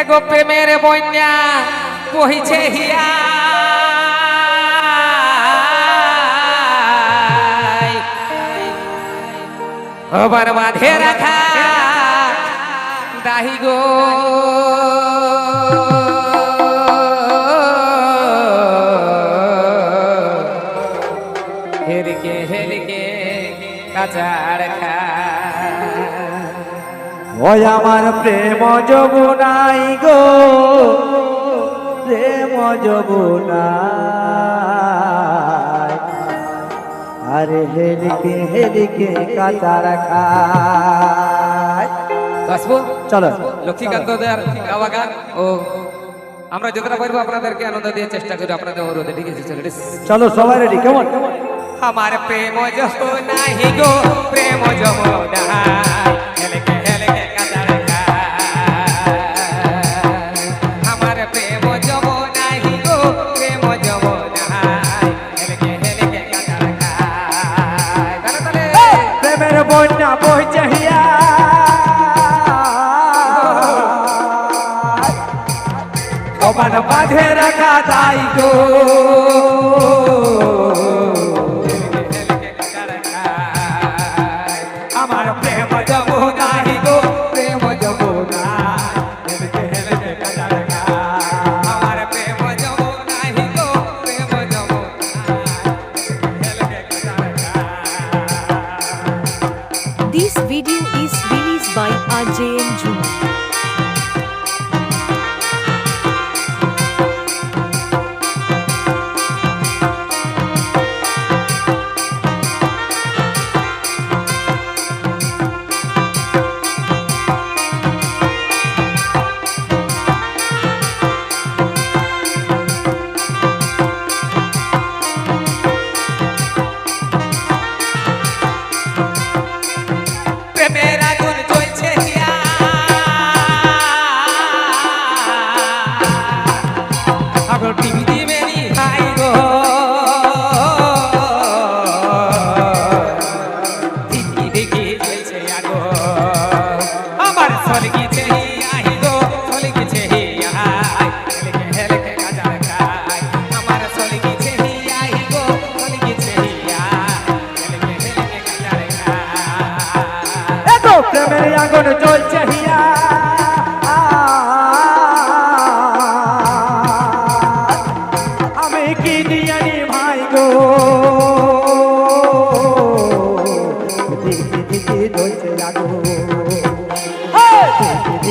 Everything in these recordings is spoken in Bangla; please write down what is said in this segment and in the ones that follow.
এগো প্রেমের বন্যা বহিছে হিয়া। আবার বাঁধে রাখা দাহি গো। ওই আমার প্রেম যমুনাই গো প্রেম যমুনাই আরে হেলিকে হেলিকে কাতার খায় চলো। লক্ষ্মীকান্ত গাওয়া গান। ও আমরা যতটা পারব আপনাদেরকে আনন্দ দিয়ে চেষ্টা করি আপনাদের অনুরোধে। ঠিক আছে চলো চলো সবাই রেডি কেমন? আমার প্রেম যমুনাই গো প্রেম যমুনাই বইচহিয়া কমান বাঁধে রাখা তাই গো। Ajay and Julie. Apple TV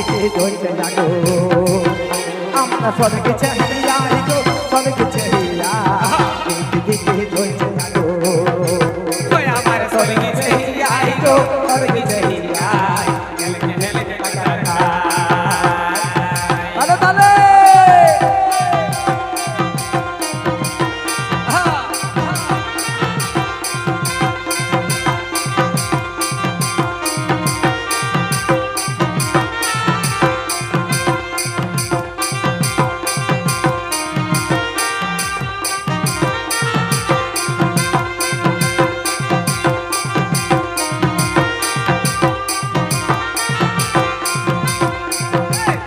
দিকে ধৈর্য লাগো। আমরা সবাইকে চাই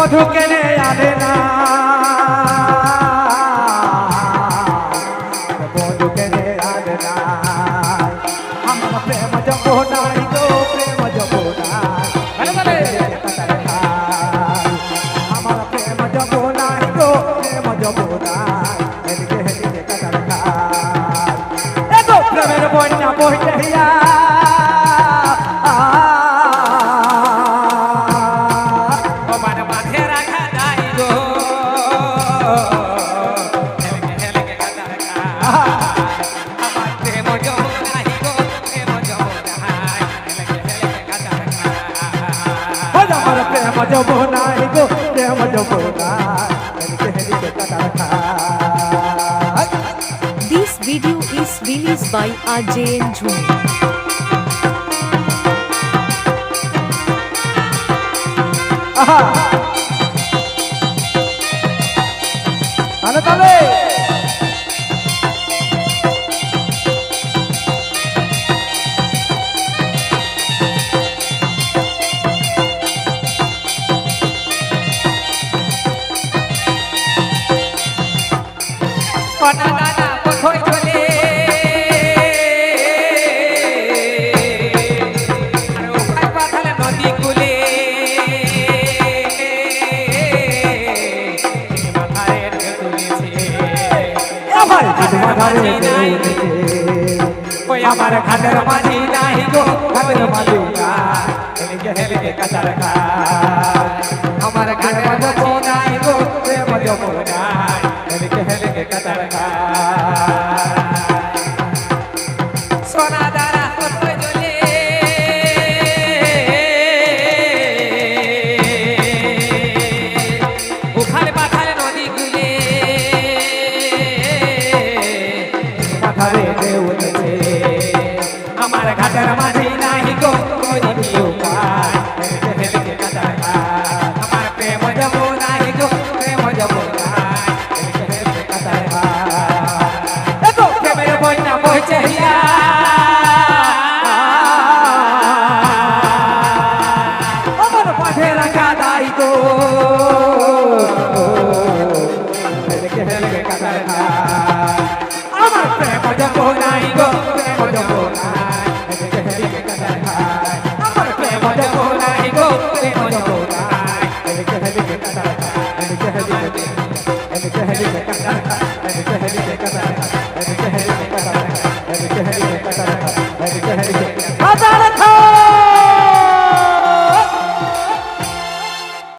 মধু কেনে আনে না প্রেম যমুনাই গো প্রেম যমুনাই হেলিকে হেলিকে কাটার খায় This video is released by RJN Jhunur. আহা বিধবা ঘরে রয়েছে ওই আমার খাটের মাঝি নাই গো ঘরের মালিকা হেলিকে হেলিকে কাটার খায় আমার খাটের প্রেম মাঝি যমুনাই গো প্রেম যমুনাই হেলিকে হেলিকে কাটার খায় সোনা ঢেউ উঠেছে আমার ঘাটের মাঝে নাই গো